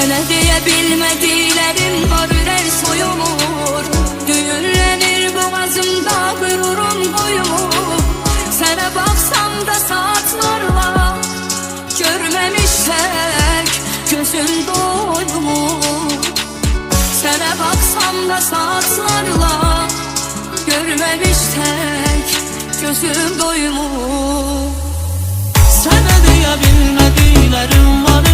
Sana diyebilmediklerim var birer soyulur. Düğünlenir boğazımda gururum koyulur. Sana baksam da saatlarla Görmemişsek gözün doyulur. Sana baksam da saatlarla Görmemişsek gözün doyulur. Sana diyebilmediklerim var